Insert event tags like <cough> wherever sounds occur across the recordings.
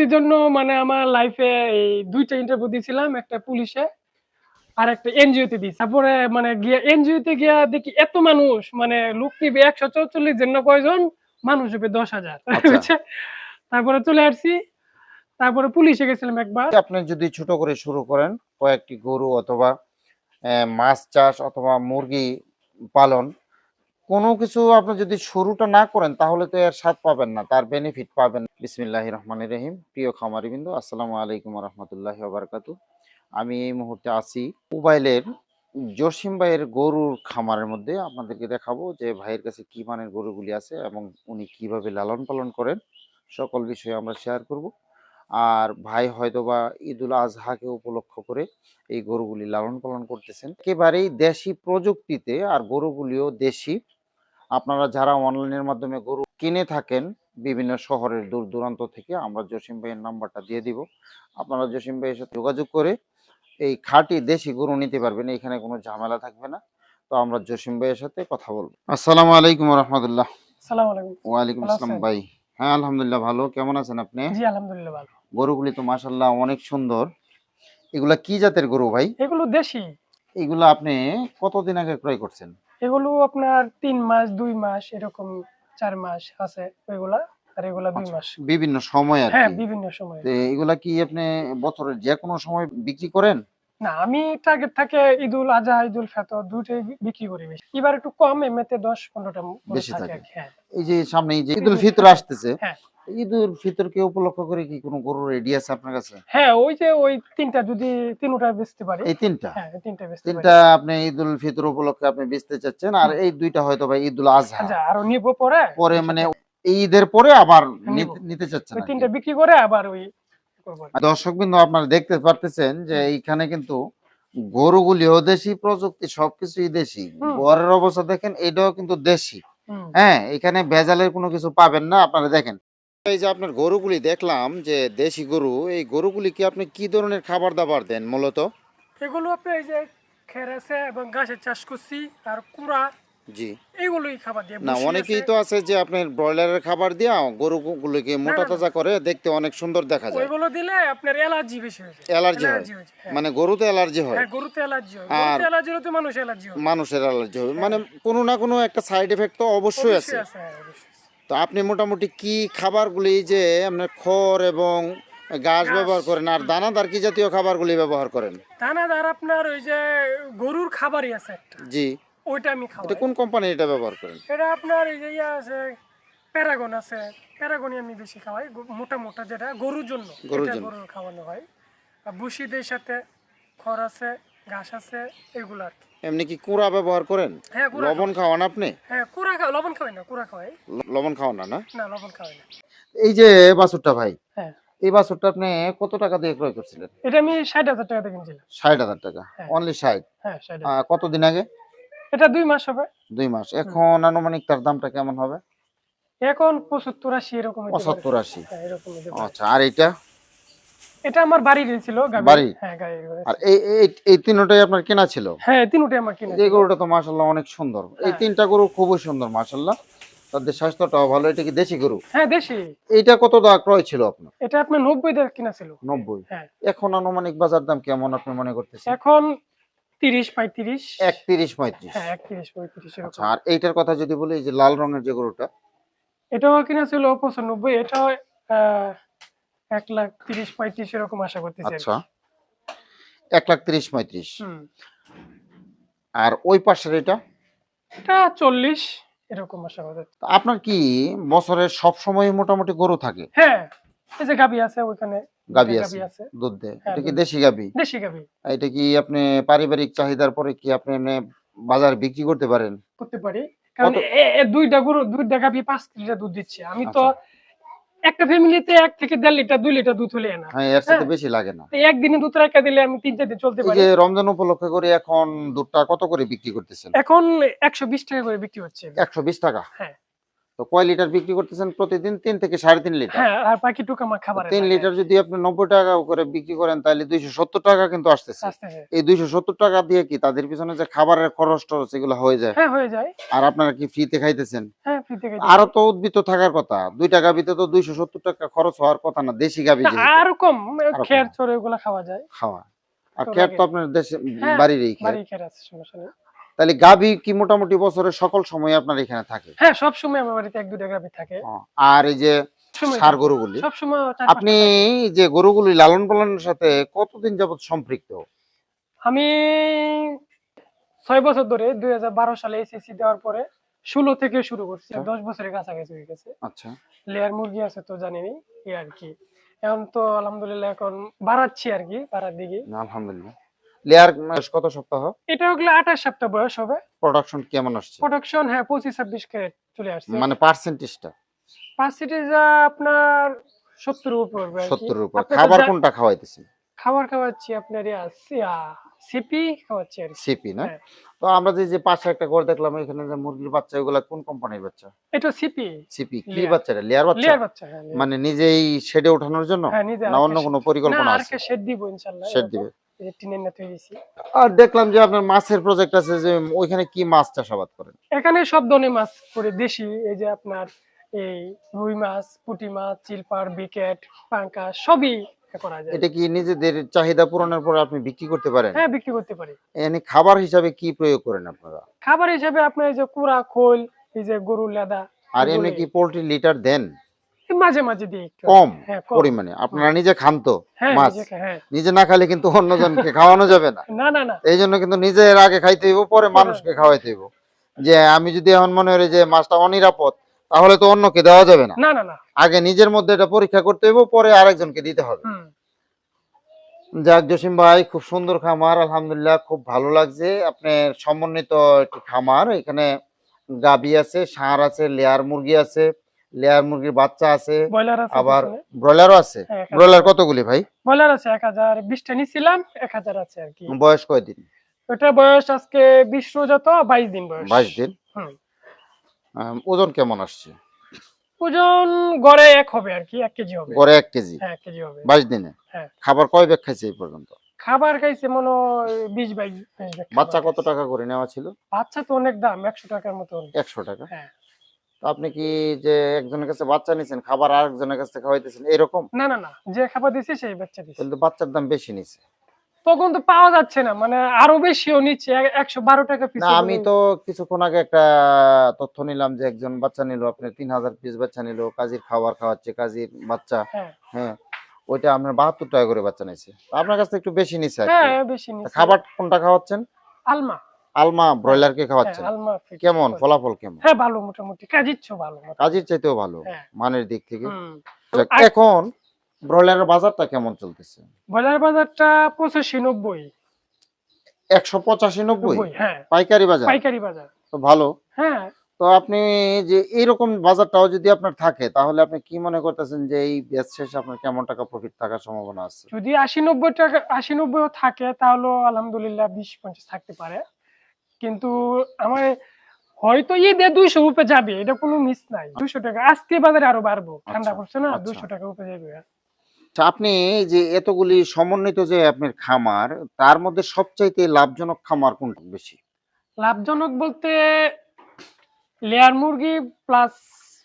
চাকরির জন্য মানে আমার লাইফে এই দুইটা ইন্টারভিউ দিয়েছিলাম একটা পুলিশে আর একটা এনজিও তে দিয়েছি তারপরে মানে গিয়ে এনজিও তে গিয়া দেখি এত মানুষ মানে লোক নিবে একশো চৌচল্লিশ জন না কয়জন? মানুষ হবে দশ হাজার। আচ্ছা। <laughs> তারপরে চলে আসছি। তারপরে পুলিশে গেছিলাম একবার। আপনি যদি ছোট করে শুরু করেন কয়েকটি গরু অথবা মাছ চাষ অথবা মুরগি পালন কোনো কিছু আপনি যদি শুরুটা না করেন তাহলে তো এর স্বাদ পাবেন না তার বেনিফিট পাবেন বিসমিল্লাহ রহমান রহিম। প্রিয় খামারি বিন্দু আসসালামু আলাইকুম রহমতুল্লাহ বারকাতু আমি এই মুহূর্তে আছি মোবাইলের জসিম ভাইয়ের গরুর খামারের মধ্যে। আপনাদেরকে দেখাবো যে ভাইয়ের কাছে কী মানের গরুগুলি আছে এবং উনি কীভাবে লালন পালন করেন, সকল বিষয়ে আমরা শেয়ার করব। আর ভাই হয়তোবা ঈদুল আজহাকে উপলক্ষ করে এই গরুগুলি লালন পালন করতেছেন। একেবারেই দেশি প্রযুক্তিতে আর গরুগুলিও দেশি। আপনারা যারা অনলাইনের মাধ্যমে গরু কিনে থাকেন বিভিন্ন শহরের দূর দূরান্ত থেকে আমরা জসিম ভাইয়ের নাম্বারটা দিয়ে দিব। আপনারা জসিম ভাইয়ের সাথে যোগাযোগ করে এই খাঁটি দেশি গরু নিতে পারবেন এখানে কোনো ঝামেলা থাকবে না। তো আমরা জসিম ভাইয়ের সাথে কথা বলব। আসসালামু আলাইকুম রহমতুল্লাহ। ওয়ালাইকুম আসসালাম ভাই। হ্যাঁ আলহামদুলিল্লাহ ভালো। কেমন আছেন আপনি? জি আলহামদুলিল্লাহ ভালো। গরুগুলি তো মাশাল্লাহ অনেক সুন্দর। এগুলা কি জাতের গরু ভাই? এগুলো দেশি। এগুলো আপনি কতদিন আগে ক্রয় করছেন? এগুলো আপনার তিন মাস দুই মাস এরকম চার মাস আছে ওইগুলা আর এগুলা দুই আচ্ছা, মাস। বিভিন্ন সময় আর হ্যাঁ বিভিন্ন সময়। এগুলা কি আপনি বছরের যে কোনো সময় বিক্রি করেন? না আমি টার্গেট থাকে ঈদুল আজহা ঈদুল ফেতর দুটোই বিক্রি করি বেশি। এবার একটু কম এমনিতে দশ পনেরোটা বেশি থাকে হ্যাঁ। এই যে সামনে এই যে ঈদুল ফিতর আসতেছে হ্যাঁ। ঈদুল ফিতরকে উপলক্ষ করে কি কোনো গরু রেডি আছে আপনার কাছে? হ্যাঁ ওই যে ওই তিনটা যদি তিনটা বেচতে পারি। এই তিনটা? হ্যাঁ এই তিনটা বেচতে তিনটা আপনি ঈদুল ফিতর উপলক্ষে আপনি বেচতে চাচ্ছেন আর এই দুইটা হয়তো বা ঈদুল আজহা। আচ্ছা আরও নিব পরে? পরে মানে ঈদের পরে আবার নিতে- চাচ্ছেন তিনটা বিক্রি করে আবার ওই। দর্শক বিন্দু আপনারা দেখতে পারতেছেন যে এইখানে কিন্তু গরুগুলিও দেশি প্রযুক্তি সবকিছুই দেশি। ঘরের অবস্থা দেখেন এটাও কিন্তু দেশি। হ্যাঁ এখানে ভেজালের কোনো কিছু পাবেন না আপনারা দেখেন। এই যে আপনার গরুগুলি দেখলাম যে দেশি গরু এই গরুগুলি কি আপনি কি ধরনের খাবার দাবার দেন মূলত? এগুলো আপনি এই যে খের আছে এবং গাছের চাষ করছি আর কুড়া জি। এইগুলোই খাবার দিয়ে না অনেকেই তো আছে যে আপনার ব্রয়লারের খাবার দিয়া গরুগুলিকে মোটা। তাজা করে দেখতে অনেক সুন্দর দেখা যায়। ওইগুলো দিলে আপনার অ্যালার্জি বেশি হয়ে অ্যালার্জি হয়। হ্যাঁ। মানে গরুতে অ্যালার্জি হয়। হ্যাঁ গরুতে অ্যালার্জি হয়। আর- গরুতে অ্যালার্জি হলে তো মানুষ অ্যালার্জি হয়। মানুষের অ্যালার্জি হবে মানে কোনো না কোনো একটা সাইড এফেক্ট তো অবশ্যই আছে। হ্যাঁ। তো আপনি মোটামুটি কি খাবারগুলি যে আপনার খড় এবং ঘাস। ব্যবহার করেন আর দানাদার কি জাতীয় খাবারগুলি ব্যবহার করেন? দানাদার আপনার ওই যে গরুর খাবারই আছে একটা। জি। ওইটা আমি খাওয়াই। এটা কোন কোম্পানি এটা ব্যবহার করেন? এটা আপনার এই যে ইয়ে আছে প্যারাগন আছে। প্যারাগনই আমি বেশি খাওয়াই মোটা মোটা যেটা গরুর জন্য। গরুর জন্য। গরুর খাওয়ানো হয়। আর ভুসিদের সাথে খড় আছে ঘাস আছে এগুলো আর কি। এমনি কি কুড়া ব্যবহার করেন? হ্যাঁ লবণ খাওয়ান আপনি? হ্যাঁ কুড়া খাওয়া লবণ খাওয়াই না কুড়া খাওয়াই। লবণ খাওয়ান না না? না লবণ খাওয়াই না। এই যে বাছুরটা ভাই হ্যাঁ। এই বাছুরটা আপনি কত টাকা দিয়ে ক্রয় করছিলেন? এটা আমি ষাট হাজার টাকা দিয়ে কিনছিলাম। ষাট হাজার টাকা। হ্যাঁ। অনলি ষাট। হ্যাঁ ষাট কতদিন আগে? এটা দুই মাস হবে। দুই মাস। এখন আনুমানিক তার দামটা কেমন হবে? এখন পঁচাত্তর আশি এরকম পঁচাত্তর আশি। হ্যাঁ। আচ্ছা আর এটা আমার বাড়ির ছিল গাভী। বাড়ির? হ্যাঁ গাড়ির আর এই এই- এই তিনটাই আপনার কেনা ছিল? হ্যাঁ তিনটে আমার কিনা এই গরুটা তো অনেক সুন্দর। এই। তিনটা গরু খুবই সুন্দর তাদের স্বাস্থ্যটাও ভালো। এটা কি দেশি গরু? হ্যাঁ দেশি। এইটা কত দা ক্রয় ছিল আপনার? এটা আপনার কিনা ছিল। হ্যাঁ। এখন আনুমানিক বাজার দাম কেমন আপনি মনে করতেছেন? এখন তিরিশ পঁয়ত্রিশ। একত্রিশ পঁয়ত্রিশ। হ্যাঁ এরকম। আচ্ছা আর এইটার কথা যদি বলি এই যে লাল রঙের যে গরুটা? এটাও কিনা ছিল পঁচানব্বই এটাও আহ, এক লাখ তিরিশ পঁয়ত্রিশ এরকম আশা করতেছি। আচ্ছা লাখ তিরিশ পঁয়ত্রিশ। হুম। আর ওই পাশের এটা? এটা চল্লিশ এরকম আশা আপনার কি বছরের সব সময় মোটামুটি গরু থাকে? হ্যাঁ এই যে গাবি আছে ওইখানে গাবি আছে দুধ দেয়। হ্যাঁ, এটা কি দেশি গাবি? দেশি গাবি। এটা কি আপনি পারিবারিক চাহিদার পরে কি আপনি এমনি বাজার বিক্রি করতে পারেন? করতে পারি। কারণ দুইটা গরু দুইটা গাবি পাঁচ লিটার দুধ দিচ্ছে। আমি তো আচ্ছা। একটা ফ্যামিলিতে এক থেকে দেড় লিটার দুই লিটার দুধ হলে না। হ্যাঁ এর সাথে হ্যাঁ। বেশি লাগে না। একদিনে দুধ রাখা দিলে আমি তিন চার দিন চলতে পারি। যে রমজান উপলক্ষে করে এখন দুধটা কত করে বিক্রি করতেছেন? এখন একশো বিশ টাকা করে বিক্রি হচ্ছে। একশো বিশ টাকা? হ্যাঁ। তো কয় লিটার বিক্রি করতেছেন প্রতিদিন? তিন থেকে সাড়ে তিন লিটার। হ্যাঁ আর বাকিটুকু আমার খাবার তিন লিটার যদি আপনি নব্বই টাকা করে বিক্রি করেন তাহলে দুইশো সত্তর টাকা কিন্তু আসতেছে। এই দুইশো সত্তর টাকা দিয়ে কি তাদের পিছনে যে খাবারের খরচ টরচ এগুলো হয়ে যায়? হ্যাঁ হয়ে যায়। আর আপনারা কি ফ্রিতে খাইতেছেন? হ্যাঁ আরও তো উদ্বৃত্ত থাকার কথা। দুই টাকা ভিতরে তো দুইশো সত্তর টাকা খরচ হওয়ার কথা না দেশি যেহেতু। আরও কম। খের চড়ে ওগুলা খাওয়া যায়। খাওয়া। আর খের তো আপনার দেশে হ্যাঁ, বাড়িরই খের। বাড়ি খের আছে সমস্যা তাহলে গাবি কি মোটামুটি বছরের সকল সময় আপনার এখানে থাকে? হ্যাঁ সব সময় আমার বাড়িতে এক দুটা গাভি থাকে। আর এই যে সার গরুগুলি? সব সময় আপনি যে গরুগুলি লালন পালনের সাথে কতদিন যাবত সম্পৃক্ত? আমি ছয় বছর ধরে দুই হাজার বারো সালে এসএসসি দেওয়ার পরে ষোলো থেকে শুরু করছি। আচ্ছা। দশ বছরের কাছাকাছি হয়ে গেছে। আচ্ছা। লেয়ার মুরগি আছে তো জানিনি এই আর কি। এখন তো আলহামদুলিল্লাহ এখন বাড়াচ্ছি আর কি বাড়ার দিকে। আলহামদুলিল্লাহ। লেয়ার কত সপ্তাহ? এটা হলো আঠাশ সপ্তাহ বয়স হবে। প্রোডাকশন কেমন আসছে? প্রোডাকশন হ্যাঁ পঁচিশ ছাব্বিশ ক্যারেট চলে আসছে। মানে পার্সেন্টেজটা পার্সেন্টেজ আপনার সত্তর উপর পড়বে আর উপর। খাবার কোনটা খাওয়াইতেছেন? খাবার খাওয়াচ্ছি আপনার সিপি খাওয়াচ্ছি আর সিপি না? হ্যাঁ। তো আমরা যে যে পাশে একটা ঘর দেখলাম এখানে যে মুরগির বাচ্চা এগুলা কোন কোম্পানির বাচ্চা? এটা সিপি। সিপি কি। বাচ্চাটা? লেয়ার বাচ্চা? লেয়ার বাচ্চা হ্যাঁ মানে নিজেই শেডে ওঠানোর জন্য? হ্যাঁ না অন্য কোনো পরিকল্পনা আছে? শেড দিব ইনশাআল্লাহ শেড দিবে। টিনের নেট হয়ে গেছি আর দেখলাম যে আপনার মাছের প্রজেক্ট আছে যে ওইখানে কি মাছ চাষাবাদ করেন? এখানে সব ধরনের মাছ করে দেশি এই যে আপনার এই রুই মাছ পুঁটি মাছ চিলপার বিকেট পাঙ্কা সবই করা যায়। এটা কি নিজেদের চাহিদা পূরণের পরে আপনি বিক্রি করতে পারেন? হ্যাঁ বিক্রি করতে পারি। এনে খাবার হিসাবে কি প্রয়োগ করেন আপনারা? খাবার হিসাবে আপনার এই যে কুড়া খোল এই যে গরুর লেদা আর এমনি কি পোল্ট্রি লিটার দেন? মাঝে মাঝে দিই কম হ্যাঁ পরিমাণে। আপনারা নিজে খান তো হ্যাঁ মাছ। নিজে হ্যাঁ। না খাইলে কিন্তু অন্যজনকে খাওয়ানো যাবে না। না না না। এই জন্য কিন্তু নিজের আগে খাইতে হইব পরে মানুষকে খাওয়াইতে হইব। যে আমি যদি এখন মনে করি যে মাছটা অনিরাপদ তাহলে তো অন্যকে দেওয়া যাবে না। না না না। আগে নিজের মধ্যে এটা পরীক্ষা করতে হইব পরে আরেকজনকে দিতে হবে। যাক জসিম ভাই খুব সুন্দর খামার আলহামদুলিল্লাহ খুব ভালো লাগছে। আপনার সমন্বিত একটি খামার এখানে গাবি আছে ষাঁড় আছে লেয়ার মুরগি আছে। লেয়ার মুরগির বাচ্চা আছে আবার ব্রয়লারও আছে? হ্যাঁ। ব্রয়লার কতগুলি ভাই? ব্রয়লার আছে এক হাজার। বিশটা নিছিলাম এক হাজার আছে আর কি। বয়স কয়দিন? ওটা বয়স আজকে বিশ রোজা তো বাইশ দিন বয়স। বাইশ দিন? হুম। ওজন কেমন আসছে? ওজন গড়ে এক হবে আর কি এক কেজি হবে। গড়ে এক কেজি? হ্যাঁ এক কেজি হবে। বাইশ দিনে? হ্যাঁ। খাবার কয় ব্যাগ খাইছে এই পর্যন্ত? খাবার খাইছে মনে বিশ বাইশ বাচ্চা কত টাকা করে নেওয়া ছিল? বাচ্চা তো অনেক দাম একশো টাকার মতো একশো টাকা? হ্যাঁ। আপনি কি যে একজনের কাছে বাচ্চা নিছেন খাবার আরেকজনের কাছে খাওয়াইতেছেন এরকম? না না না যে খাবার দিছে সেই বাচ্চা দিছে। কিন্তু বাচ্চার দাম বেশি নিছে। তখন তো পাওয়া যাচ্ছে না মানে আরও বেশিও নিচ্ছে এক- একশো বারো টাকা পিস না আমি তো কিছুক্ষণ আগে একটা তথ্য নিলাম যে একজন বাচ্চা নিল আপনি তিন হাজার পিস বাচ্চা নিল কাজীর খাবার খাওয়াচ্ছে কাজীর বাচ্চা হ্যাঁ। হ্যাঁ ওইটা আপনার বাহাত্তর টাকা করে বাচ্চা নিছে। আপনার কাছে একটু বেশি নিছে হ্যাঁ বেশি তা নিচ্ছে খাবার কোনটা খাওয়াচ্ছেন? আলমা। আলমা ব্রয়লার কে হ্যাঁ খাওয়াচ্ছেন? আলমা কেমন? ফলাফল কেমন? হ্যাঁ ভালো মোটামুটি। কাজিচ্ছ ভালো কাজের চাইতেও ভালো হ্যাঁ। মানের দিক থেকে। এখন ব্রয়লারের বাজারটা কেমন চলতেছে? ব্রয়লার বাজারটা পঁচাশি নব্বই। একশো পঁচাশি নব্বই? হ্যাঁ। পাইকারি বাজার? পাইকারি বাজার। তো ভালো। হ্যাঁ। তো আপনি যে এইরকম বাজারটাও যদি আপনার থাকে তাহলে আপনি কি মনে করতেছেন যে এই ব্যাচ শেষে আপনার কেমন টাকা প্রফিট থাকার সম্ভাবনা আছে? যদি আশি নব্বই টাকা আশি নব্বই থাকে তাহলে আলহামদুলিল্লাহ বিশ পঞ্চাশ থাকতে পারে। কিন্তু আমার হয়তো ঈদে দুইশো রুপে যাবে এটা কোনো মিস নাই। দুইশো টাকা আজকে বাজারে আরও বাড়বো। ঠান্ডা আচ্ছা, পড়ছে না আচ্ছা। দুইশো টাকা রুপে যাবে। আচ্ছা, আপনি যে এতগুলি সমন্বিত যে আপনার খামার তার মধ্যে সবচাইতে লাভজনক খামার কোনটা বেশি? লাভজনক বলতে লেয়ার মুরগি প্লাস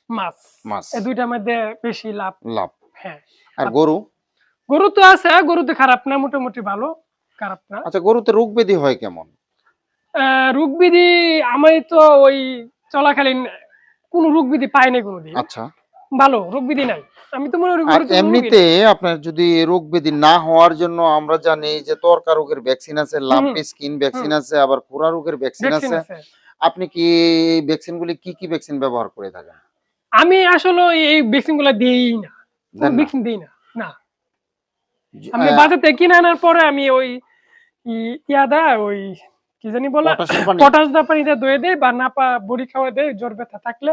মাছ। মাছ। এই দুইটার মধ্যে বেশি লাভ। লাভ। হ্যাঁ। আর গরু? গরু তো আছে গরুতে খারাপ না মোটামুটি ভালো খারাপ না। আচ্ছা গরুতে রোগ ব্যাধি হয় কেমন? রোগবিধি আমি তো ওই চলাকালীন কোনো রোগবিধি পাইনি কোনোদিন। আচ্ছা। ভালো রোগবিধি নাই। আমি তো মনে এমনিতে আপনার যদি রোগ ব্যাধি না হওয়ার জন্য আমরা জানি যে তরকা রোগের ভ্যাকসিন আছে লাম্পি স্কিন ভ্যাকসিন আছে আবার খুরা রোগের ভ্যাকসিন আছে। আপনি কি ভ্যাকসিন গুলি কি কি ভ্যাকসিন ব্যবহার করে থাকেন? আমি আসলে এই ভ্যাকসিনগুলা দিই না। ভ্যাকসিন দিই না না। আমি বাজার থেকে কিনে আনার পরে আমি ওই ইয়াদা ওই কি জানি বলে? পটাশ দা পানিতে ধুয়ে দেয় বা নাপা বড়ি খাওয়া দেয় জ্বর ব্যথা থাকলে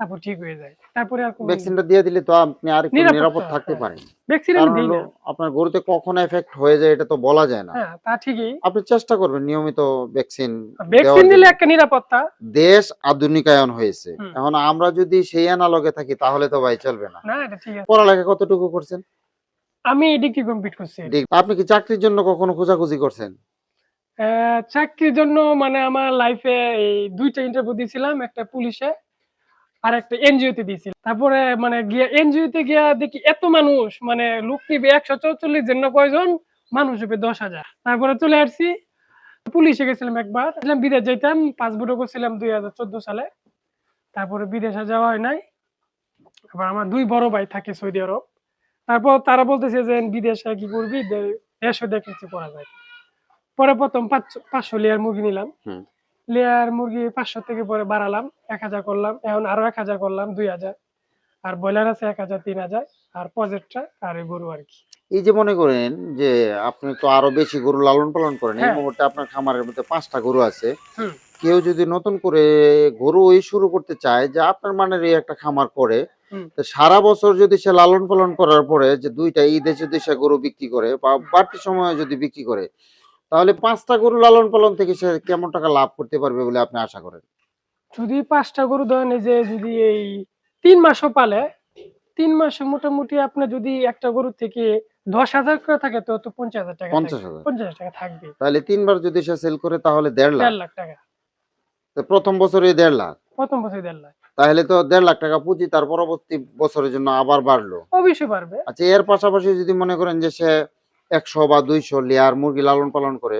তারপর ঠিক হয়ে যায়। তারপরে আর কোনো ভ্যাকসিনটা দিয়ে দিলে তো আপনি আর একটু নিরাপদ থাকতে। পারেন। ভ্যাকসিন আমি দিই না। আপনার গরুতে কখন এফেক্ট হয়ে যায় এটা তো বলা যায় না। হ্যাঁ তা ঠিকই। আপনি চেষ্টা করবেন নিয়মিত ভ্যাকসিন ভ্যাকসিন দিলে একটা নিরাপত্তা। দেশ আধুনিকায়ন হয়েছে। এখন আমরা যদি সেই অ্যানালগে থাকি তাহলে তো ভাই চলবে না। না এটা ঠিক আছে। পড়ালেখা কতটুকু করছেন? আমি ডিগ্রি কমপ্লিট করছি। আপনি কি চাকরির জন্য কখনো খোঁজাখুঁজি করছেন? চাকরির জন্য মানে আমার লাইফে এই দুইটা ইন্টারভিউ দিয়েছিলাম একটা পুলিশে আর একটা এনজিও তে দিয়েছিলাম তারপরে মানে গিয়ে এনজিও তে গিয়া দেখি এত মানুষ মানে লোক নিবে একশো চৌচল্লিশ জন্য কয়জন? মানুষ হবে দশ হাজার। তারপরে চলে আসছি, পুলিশে গেছিলাম একবার। বিদেশ যাইতাম, পাসপোর্টও করছিলাম দুই হাজার চোদ্দ সালে। তারপরে বিদেশে যাওয়া হয় নাই। আবার আমার দুই বড় ভাই থাকে সৌদি আরব। তারপর তারা বলতেছে যে, বিদেশে কি করবি? দেশে দেখে কিছু করা যায় পরে প্রথম পাঁচশো লেয়ার মুরগি নিলাম। লেয়ার মুরগি পাঁচশো থেকে পরে বাড়ালাম এক হাজার করলাম এখন আরও এক হাজার করলাম দুই হাজার। আর ব্রয়লার আছে এক হাজার তিন হাজার আর পজেটটা আর গরু আর কি। এই যে মনে করেন যে আপনি তো আরও বেশি গরু লালন পালন করেন এই হ্যাঁ। মুহূর্তে আপনার খামারের মধ্যে পাঁচটা গরু আছে। কেউ যদি নতুন করে গরু ওই শুরু করতে চায় যে আপনার মানের এই একটা খামার করে। সারা বছর যদি সে লালন পালন করার পরে যে দুইটা ঈদে যদি সে গরু বিক্রি করে বা বাড়তি সময়ে যদি বিক্রি করে তাহলে পাঁচটা গরু লালন পালন থেকে সে কেমন টাকা লাভ করতে পারবে বলে আপনি আশা করেন? যদি পাঁচটা গরু ধরেন এই যে যদি এই তিন মাসও পালে তিন মাসে মোটামুটি আপনার যদি একটা গরু থেকে দশ হাজার করে থাকে তো তো পঞ্চাশ হাজার টাকা পঞ্চাশ থাকবে। হাজার। পঞ্চাশ টাকা থাকবে। তাহলে তিনবার যদি সে সেল করে তাহলে দেড় লাখ। লাখ টাকা। প্রথম বছরে দেড় লাখ। প্রথম বছর দেড় লাখ। তাহলে তো দেড় লাখ টাকা পুঁজি তার পরবর্তী বছরের জন্য আবার বাড়লো। অবশ্যই পারবে আচ্ছা এর পাশাপাশি যদি মনে করেন যে সে একশো বা দুইশো লেয়ার মুরগি লালন পালন করে।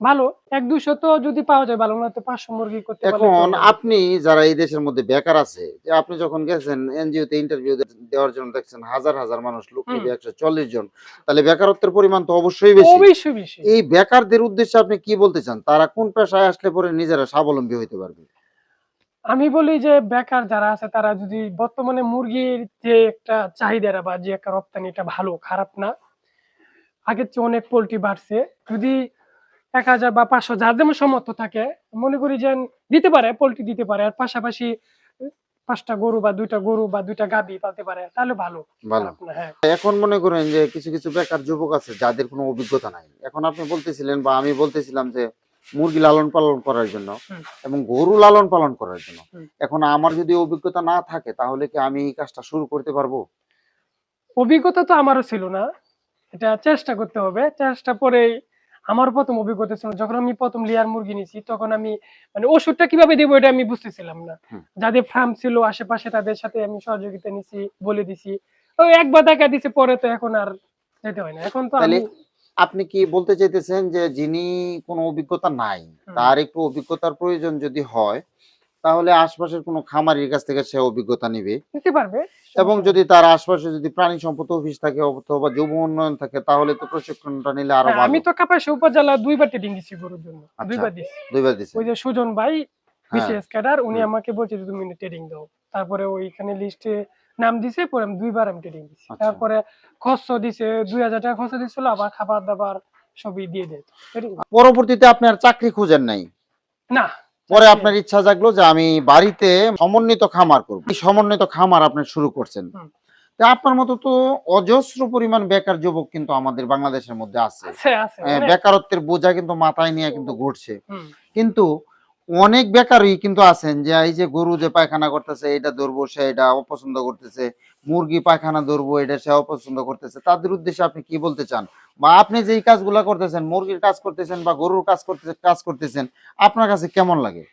ভালো এক দুশো তো যদি পাওয়া যায় ভালো না তো পাঁচশো মুরগি করতে এখন আপনি যারা এই দেশের মধ্যে বেকার আছে যে আপনি যখন গেছেন এনজিও তে ইন্টারভিউ দেওয়ার জন্য দেখছেন হাজার হাজার মানুষ লোক। নিবে একশো চল্লিশ জন তাহলে বেকারত্বের পরিমাণ তো অবশ্যই বেশি। অবশ্যই বেশি। এই বেকারদের উদ্দেশ্যে আপনি কি বলতে চান? তারা কোন পেশায় আসলে পরে নিজেরা স্বাবলম্বী হইতে পারবে? আমি বলি যে বেকার যারা আছে তারা যদি বর্তমানে মুরগির যে একটা চাহিদাটা বা যে একটা রপ্তানিটা ভালো খারাপ না আগের চেয়ে অনেক পোল্ট্রি বাড়ছে। যদি এক হাজার বা পাঁচশো যার যেমন সমর্থ থাকে মনে করি যে দিতে পারে পোল্ট্রি দিতে পারে। আর পাশাপাশি পাঁচটা গরু বা দুইটা গরু বা দুইটা গাবি পালতে পারে তাহলে ভালো। ভালো। খারাপ না, হ্যাঁ। এখন মনে করেন যে কিছু কিছু বেকার যুবক আছে যাদের কোনো অভিজ্ঞতা নাই। এখন আপনি বলতেছিলেন বা আমি বলতেছিলাম যে মুরগি লালন পালন করার জন্য এবং গরু লালন পালন করার জন্য। এখন আমার যদি অভিজ্ঞতা না থাকে তাহলে কি আমি এই কাজটা শুরু করতে পারব? অভিজ্ঞতা তো আমারও ছিল না। এটা চেষ্টা করতে হবে। চেষ্টা পরে আমার প্রথম অভিজ্ঞতা ছিল যখন আমি প্রথম লেয়ার মুরগি নিছি তখন আমি মানে ওষুধটা কীভাবে দেবো এটা আমি বুঝতেছিলাম না। যাদের ফার্ম ছিল আশেপাশে তাদের সাথে আমি সহযোগিতা নিছি বলে দিছি। ওই একবার দেখা দিছে পরে তো এখন আর যেতে হয় না। এখন তো আমি আপনি কি বলতে চাইতেছেন যে যিনি কোনো অভিজ্ঞতা নাই তার একটু অভিজ্ঞতার প্রয়োজন যদি হয় তাহলে আশপাশের কোনো খামারির কাছ থেকে সে অভিজ্ঞতা নিবে। নিতে পারবে। এবং যদি তার আশপাশে যদি প্রাণী সম্পদ অফিস থাকে অথবা যুব উন্নয়ন থাকে তাহলে তো প্রশিক্ষণটা নিলে আরও হ্যাঁ, আমি তো কাপাসি উপজেলা দুইবার ট্রেনিং দিছি গরুর জন্য। আচ্ছা। দুইবার দিছি। দুইবার দিছে ওই যে সুজন ভাই হ্যাঁ। বিসিএস ক্যাডার উনি আমাকে বলছে যে তুমি ট্রেনিং দাও। তারপরে ওইখানে লিস্টে নাম দিছে পরে আমি দুইবার আমি ট্রেনিং দিছি। আচ্ছা। তারপরে খরচ দিছে দুই হাজার টাকা খরচ দিছিল আবার খাবার দাবার সবই দিয়ে দেয়। পরবর্তীতে আপনি আর চাকরি খুঁজেন নাই? না। পরে আপনার ইচ্ছা জাগলো যে আমি বাড়িতে সমন্বিত খামার করব। এই সমন্বিত খামার আপনি শুরু করছেন। তা আপনার মতো তো অজস্র পরিমাণ বেকার যুবক কিন্তু আমাদের বাংলাদেশের মধ্যে আছে। অনেক। বেকারত্বের বোঝা কিন্তু মাথায় নিয়ে কিন্তু ঘটছে কিন্তু অনেক বেকারই কিন্তু আছেন, যে এই যে গরু যে পায়খানা করতেছে, এটা ধরবো, সে এটা অপছন্দ করতেছে, মুরগি পায়খানা ধরবো, এটা সে অপছন্দ করতেছে, তাদের উদ্দেশ্যে আপনি কি বলতে চান? বা আপনি যেই কাজগুলা করতেছেন, মুরগির কাজ করতেছেন বা গরুর কাজ করতেছেন কাজ করতেছেন, আপনার কাছে কেমন লাগে?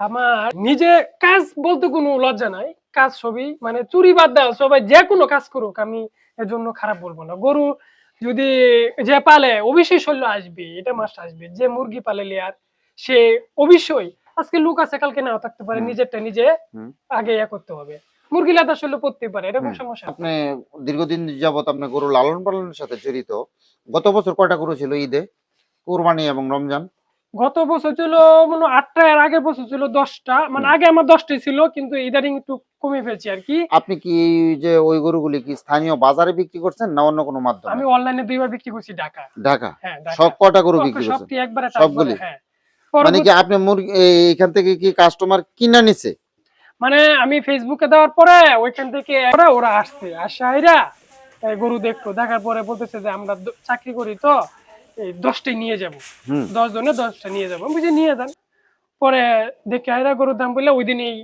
আমার নিজে কাজ বলতে কোনো লজ্জা নাই, কাজ সবই মানে চুরি বাদ দেওয়া, সবাই যে কোনো কাজ করুক, আমি এর জন্য খারাপ বলব না। গরু যদি যে পালে, অবশ্যই শৈল্য আসবে, এটা মাস আসবে, যে মুরগি পালে লেয়ার সে অবশ্যই আজকে লুক আছে কালকে নাও থাকতে পারে নিজেরটা নিজে আগে ইয়া করতে হবে। মুরগি লাদা শৈল্য পড়তে পারে এরকম সমস্যা। আপনি দীর্ঘদিন যাবত আপনি গরু লালন পালনের সাথে জড়িত গত বছর কয়টা গরু ছিল ঈদে? কোরবানি এবং রমজান? গত বছর ছিল মনে আটটা এর আগের বছর ছিল দশটা মানে আগে আমার দশটাই ছিল কিন্তু ইদানিং একটু কমে ফেলছি আর কি। আপনি কি এই যে ওই গরুগুলি কি স্থানীয় বাজারে বিক্রি করছেন না অন্য কোনো মাধ্যমে? আমি অনলাইনে দুইবার বিক্রি করছি ঢাকা। ঢাকা? হ্যাঁ সব কটা গরু বিক্রি করছেন? একবারে সবগুলি? হ্যাঁ। মানে কি আপনি মুরগি এইখান থেকে কি কাস্টমার কিনা নিছে? মানে আমি ফেসবুকে দেওয়ার পরে ওইখান থেকে ওরা আসছে। আশাইরা গরু দেখতো। দেখার পরে বলতেছে যে আমরা চাকরি করি তো এই দশটাই নিয়ে যাব। দশ জনে দশটা নিয়ে যাব। বুঝি নিয়ে যান। পরে দেখে আইরা গরুর দাম বললে ওই দিনই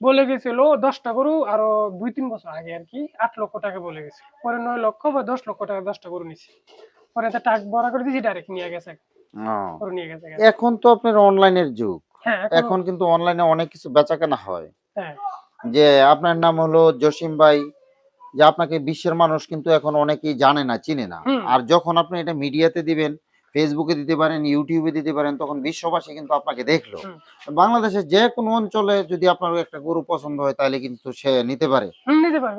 বলে গেছিল দশটা গরু আরও দুই তিন বছর আগে আর কি আট লক্ষ টাকা বলে গেছে। পরে নয় লক্ষ বা দশ লক্ষ টাকা দশটা গরু নিছে। পরে তো টাক বড় করে দিয়েছি ডাইরেক্ট নিয়ে গেছে। এখন তো আপনার অনলাইনের যুগ। হ্যাঁ এখন কিন্তু অনলাইনে অনেক কিছু বেচাকেনা হয়। হ্যাঁ। যে আপনার নাম হলো জসিম ভাই যে আপনাকে বিশ্বের মানুষ কিন্তু এখন অনেকেই জানে না চিনে না। আর যখন আপনি এটা মিডিয়াতে দিবেন ফেসবুকে দিতে পারেন ইউটিউবে দিতে পারেন তখন বিশ্ববাসী কিন্তু আপনাকে দেখল। বাংলাদেশের যে কোনো অঞ্চলে যদি আপনার একটা গরু পছন্দ হয় তাহলে কিন্তু সে নিতে পারে।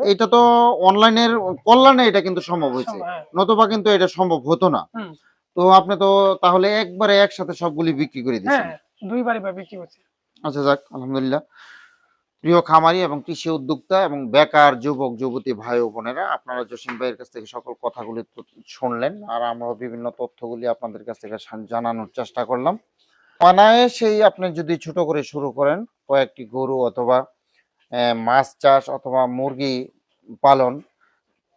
এটা তো অনলাইনের কল্যাণে এটা কিন্তু সম্ভব হয়েছে। হ্যাঁ, নতুবা কিন্তু এটা সম্ভব হতো না। তো আপনি তো তাহলে একবারে একসাথে সবগুলি বিক্রি করে দিচ্ছেন হ্যাঁ দুইবারই বা বিক্রি করছে। আচ্ছা যাক আলহামদুলিল্লাহ। প্রিয় খামারি এবং কৃষি উদ্যোক্তা এবং বেকার যুবক যুবতী ভাই ও বোনেরা আপনারা জসিম ভাইয়ের কাছ থেকে সকল কথাগুলি শুনলেন আর আমরা বিভিন্ন তথ্যগুলি আপনাদের কাছ থেকে জানানোর চেষ্টা করলাম। অনায়াসেই আপনি যদি ছোট করে শুরু করেন কয়েকটি গরু অথবা মাছ চাষ অথবা মুরগি পালন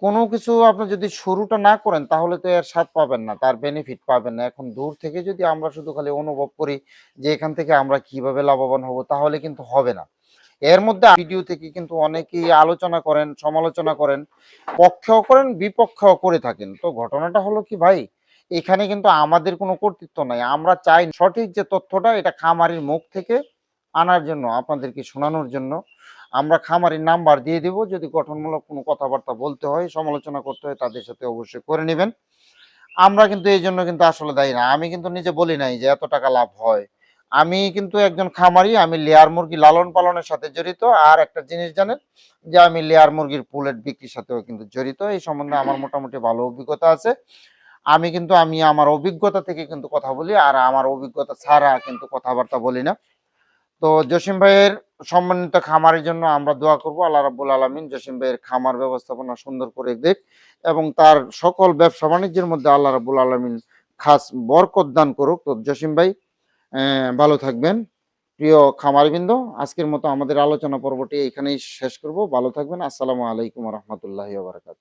কোনো কিছু আপনি যদি শুরুটা না করেন, তাহলে তো এর স্বাদ পাবেন না, তার বেনিফিট পাবেন না। এখন দূর থেকে যদি আমরা শুধু খালি অনুভব করি যে এখান থেকে আমরা কীভাবে লাভবান হব, তাহলে কিন্তু হবে না। এর মধ্যে ভিডিও থেকে কিন্তু অনেকেই আলোচনা করেন, সমালোচনা করেন, পক্ষেও করেন, বিপক্ষেও করে থাকেন। তো ঘটনাটা হলো কি ভাই? এখানে কিন্তু আমাদের কোনো কর্তৃত্ব নাই। আমরা চাই সঠিক যে তথ্যটা, এটা খামারির মুখ থেকে আনার জন্য, আপনাদেরকে শোনানোর জন্য। আমরা খামারির নাম্বার দিয়ে দিব, যদি গঠনমূলক কোনো কথাবার্তা বলতে হয়, সমালোচনা করতে হয়, তাদের সাথে অবশ্যই করে নেবেন। আমরা কিন্তু এই জন্য কিন্তু আসলে দায়ী না। আমি কিন্তু নিজে বলি নাই যে এত টাকা লাভ হয়। আমি কিন্তু একজন খামারি, আমি লেয়ার মুরগি লালন পালনের সাথে জড়িত। আর একটা জিনিস জানেন, যে আমি লেয়ার মুরগির পুলেট বিক্রির সাথেও কিন্তু জড়িত। এই সম্বন্ধে আমার মোটামুটি ভালো অভিজ্ঞতা আছে। আমি কিন্তু, আমি আমার অভিজ্ঞতা থেকে কিন্তু কথা বলি, আর আমার অভিজ্ঞতা ছাড়া কিন্তু কথাবার্তা বলি না। তো জসিম ভাইয়ের সম্মানিত খামারের জন্য আমরা দোয়া করব। আল্লাহ রাবুল আলমিন জসিম ভাইয়ের খামার ব্যবস্থাপনা সুন্দর করে দেখ এবং তার সকল ব্যবসা বাণিজ্যের মধ্যে আল্লাহ রাবুল আলমিন খাস বরকত দান করুক। তো জসিম ভাই ভালো থাকবেন। প্রিয় খামারবৃন্দ, আজকের মতো আমাদের আলোচনা পর্বটি এখানেই শেষ করব। ভালো থাকবেন। আসসালামু আলাইকুম রহমতুল্লাহ বারাকাত